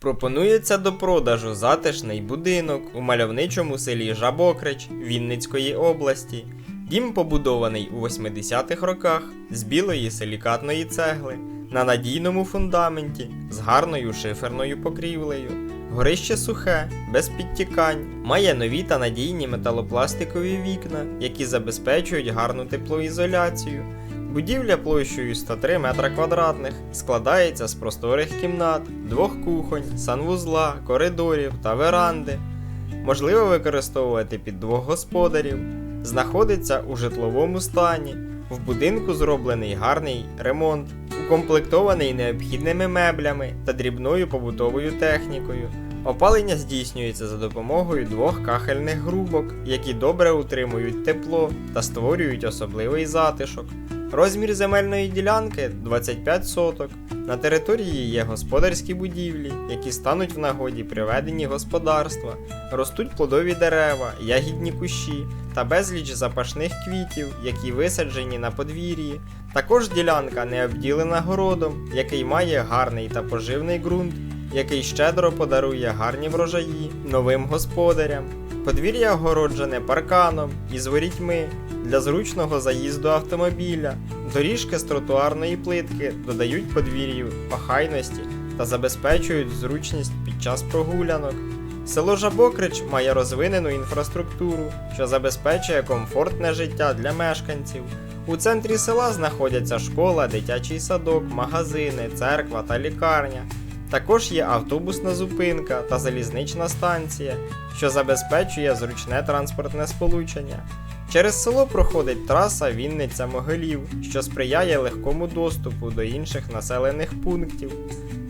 Пропонується до продажу затишний будинок у мальовничому селі Жабокрич Вінницької області. Дім побудований у 80-х роках з білої силікатної цегли на надійному фундаменті з гарною шиферною покрівлею. Горище сухе, без підтікань, має нові та надійні металопластикові вікна, які забезпечують гарну теплоізоляцію. Будівля площею 103 метра квадратних складається з просторих кімнат, двох кухонь, санвузла, коридорів та веранди. Можливо використовувати під двох господарів. Знаходиться у житловому стані. В будинку зроблений гарний ремонт, укомплектований необхідними меблями та дрібною побутовою технікою. Опалення здійснюється за допомогою двох кахельних грубок, які добре утримують тепло та створюють особливий затишок. Розмір земельної ділянки 25 соток. На території є господарські будівлі, які стануть в нагоді при веденні господарства, ростуть плодові дерева, ягідні кущі та безліч запашних квітів, які висаджені на подвір'ї. Також ділянка не обділена городом, який має гарний та поживний ґрунт, який щедро подарує гарні врожаї новим господарям. Подвір'я огороджене парканом із ворітьми для зручного заїзду автомобіля. Доріжки з тротуарної плитки додають подвір'ю охайності та забезпечують зручність під час прогулянок. Село Жабокрич має розвинену інфраструктуру, що забезпечує комфортне життя для мешканців. У центрі села знаходяться школа, дитячий садок, магазини, церква та лікарня. Також є автобусна зупинка та залізнична станція, що забезпечує зручне транспортне сполучення. Через село проходить траса Вінниця Могилів, що сприяє легкому доступу до інших населених пунктів.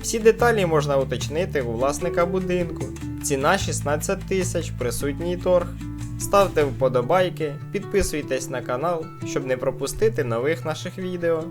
Всі деталі можна уточнити у власника будинку. Ціна 16 тисяч, присутній торг. Ставте вподобайки, підписуйтесь на канал, щоб не пропустити нових наших відео.